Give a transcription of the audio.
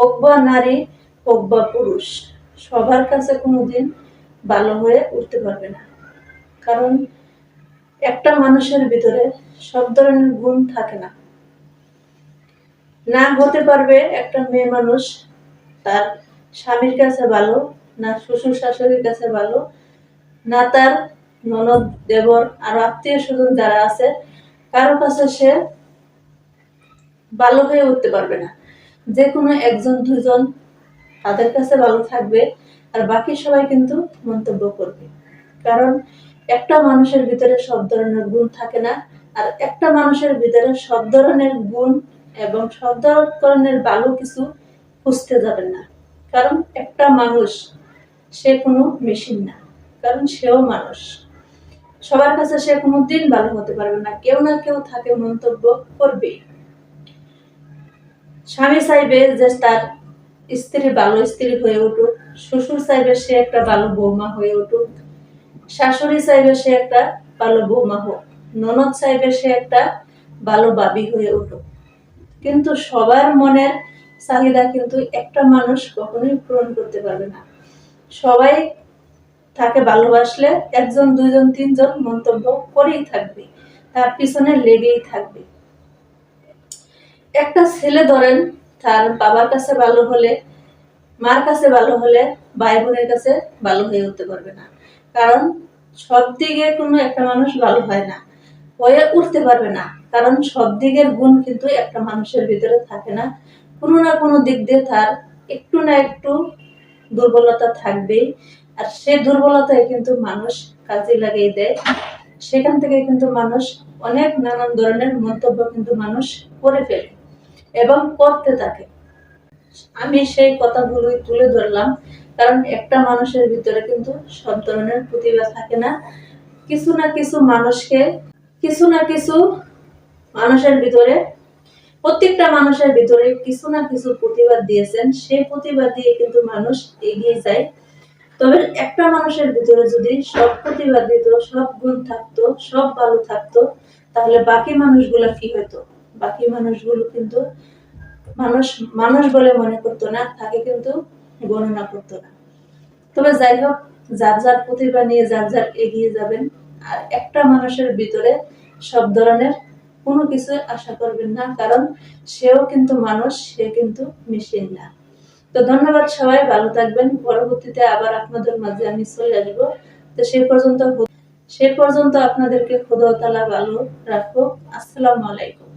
হোক বা নারী হোক বা পুরুষ। সবার কাছে কোনোদিন ভালো হয়ে উঠতে পারবে না। কারণ একটা মানুষের ভিতরে সব ধরনের গুণ থাকে না। না হতে পারবে একটা মেয়ে মানুষ তার স্বামীর কাছে ভালো, না শ্বশুর শাশুড়ির কাছে ভালো, না তার ননদ, দেবর, আর আত্মীয় স্বজন যারা আছে, কারও কাছে সে ভালো হয়ে উঠতে পারবে না। যে কোনো একজন, দুজন তাদের কাছে ভালো থাকবে আর বাকি সবাই কিন্তু মন্তব্য করবে। কারণ একটা মানুষের ভিতরে সব ধরনের গুণ থাকে না, আর একটা মানুষের ভিতরে সব ধরনের গুণ এবং সব ধরনের ভালো কিছু খুঁজতে যাবেন না। কারণ একটা মানুষ, সে কোনো মেশিন না, কারণ সেও মানুষ। সবার কাছে সে কোনো দিন ভালো হতে পারবে না, কেউ না কেউ থাকে মন্তব্য করবেই। স্বামী চাইবে যে তার স্ত্রী ভালো স্ত্রী হয়ে উঠুক, শ্বশুর চাইবে সে একটা ভালো বৌমা হয়ে উঠুক, শাশুড়ি চাইবে সে একটা ভালো বৌমা হোক, ননদ চাইবে সে একটা ভালো বাবি হয়ে উঠুক। কিন্তু সবার মনের চাহিদা কিন্তু একটা মানুষ কখনোই পূরণ করতে পারবে না। সবাই তাকে ভালোবাসলে একজন, দুইজন, তিনজন মন্তব্য করেই থাকবে, তার পিছনে লেগেই থাকবে। একটা ছেলে ধরেন, তার বাবার কাছে ভালো হলে, মার কাছে ভালো হলে ভাই বোনের কাছে ভালো হয়ে উঠতে পারবে না। কারণ সব দিকে কোনো একটা মানুষ ভালো হয় না, হয়ে উঠতে পারবে না। কারণ সব দিকের গুণ কিন্তু একটা মানুষের ভিতরে থাকে না। কোনো না কোনো দিক দিয়ে তার একটু না একটু দুর্বলতা থাকবেই। আর সেই দুর্বলতায় কিন্তু মানুষ কাজে লাগিয়ে দেয়। সেখান থেকে কিন্তু মানুষ অনেক নানান ধরনের মন্তব্য কিন্তু মানুষ করে ফেলে। এবং করতে থাকে। আমি সেই কথাগুলোই তুলে ধরলাম, কারণ একটা মানুষের ভিতরে কিন্তু সব ধরনের প্রতিভা থাকে না। কিছু না কিছু মানুষকে, কিছু না কিছু মানুষের ভিতরে, প্রত্যেকটা মানুষের ভিতরে কিছু না কিছু প্রতিভা দিয়েছেন। সেই প্রতিভা দিয়ে কিন্তু মানুষ এগিয়ে যায়। তবে একটা মানুষের ভিতরে যদি সব প্রতিভা দিত, সব গুণ থাকতো, সব ভালো থাকতো, তাহলে বাকি মানুষগুলো কি হতো? বাকি মানুষগুলো কিন্তু মানুষ মানুষ বলে মনে করতো না, তাকে কিন্তু গণনা করতো না। তবে যাই হোক, যার যার প্রতিভা নিয়ে যার যার এগিয়ে যাবেন, আর একটা মানুষের ভিতরে সব ধরনের কোনো কিছু আশা করবেন না, কারণ সেও কিন্তু মানুষ, সে কিন্তু মেশিন না। তো ধন্যবাদ সবাই, ভালো থাকবেন। পরবর্তীতে আবার আপনাদের মাঝে আমি চলে আসব। তো সেই পর্যন্ত সে পর্যন্ত আপনাদেরকে খোদা তালা ভালো রাখব আসসালামু আলাইকুম।